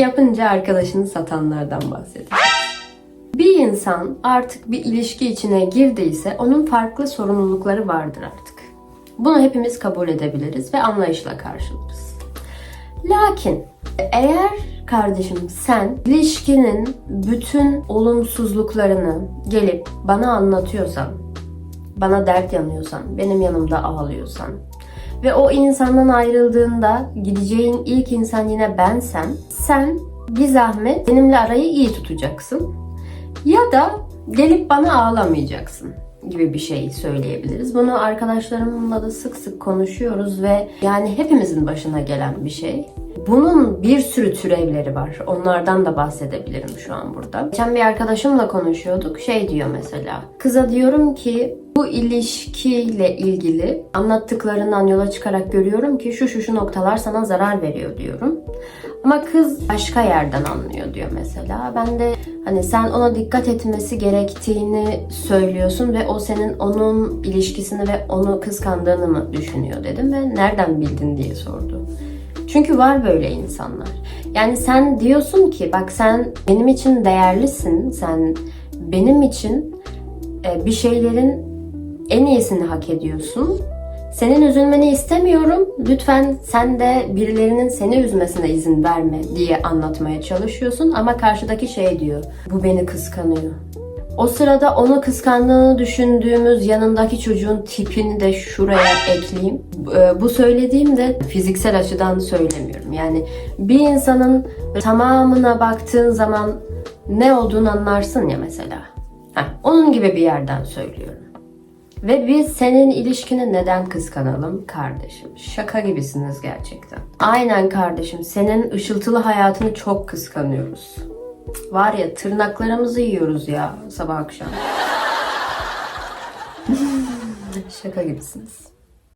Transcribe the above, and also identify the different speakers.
Speaker 1: yapınca arkadaşını satanlardan bahsedeceğiz. Bir insan artık bir ilişki içine girdiyse onun farklı sorumlulukları vardır artık. Bunu hepimiz kabul edebiliriz ve anlayışla karşılarız. Lakin eğer kardeşim sen ilişkinin bütün olumsuzluklarını gelip bana anlatıyorsan, bana dert yanıyorsan, benim yanımda ağlıyorsan ve o insandan ayrıldığında gideceğin ilk insan yine bensem, sen bir zahmet benimle arayı iyi tutacaksın. Ya da gelip bana ağlamayacaksın gibi bir şey söyleyebiliriz. Bunu arkadaşlarımla da sık sık konuşuyoruz ve yani hepimizin başına gelen bir şey. Bunun bir sürü türevleri var. Onlardan da bahsedebilirim şu an burada. Geçen bir arkadaşımla konuşuyorduk. Şey diyor mesela. Kıza diyorum ki bu ilişkiyle ilgili anlattıklarından yola çıkarak görüyorum ki şu şu şu noktalar sana zarar veriyor diyorum. Ama kız başka yerden anlıyor diyor mesela. Ben de hani sen ona dikkat etmesi gerektiğini söylüyorsun ve o senin onun ilişkisini ve onu kıskandığını mı düşünüyor dedim ve nereden bildin diye sordu. Çünkü var böyle insanlar. Yani sen diyorsun ki bak sen benim için değerlisin. Sen benim için e, bir şeylerin en iyisini hak ediyorsun. Senin üzülmeni istemiyorum. Lütfen sen de birilerinin seni üzmesine izin verme diye anlatmaya çalışıyorsun ama karşıdaki şey diyor. Bu beni kıskanıyor. O sırada onu kıskandığını düşündüğümüz yanındaki çocuğun tipini de şuraya ekleyeyim. Ee, Bu söylediğim de fiziksel açıdan söylemiyorum. Yani bir insanın tamamına baktığın zaman ne olduğunu anlarsın ya mesela. Heh, onun gibi bir yerden söylüyorum. Ve biz senin ilişkini neden kıskanalım kardeşim? Şaka gibisiniz gerçekten. Aynen kardeşim. Senin ışıltılı hayatını çok kıskanıyoruz. Var ya tırnaklarımızı yiyoruz ya sabah akşam. Şaka gibisiniz.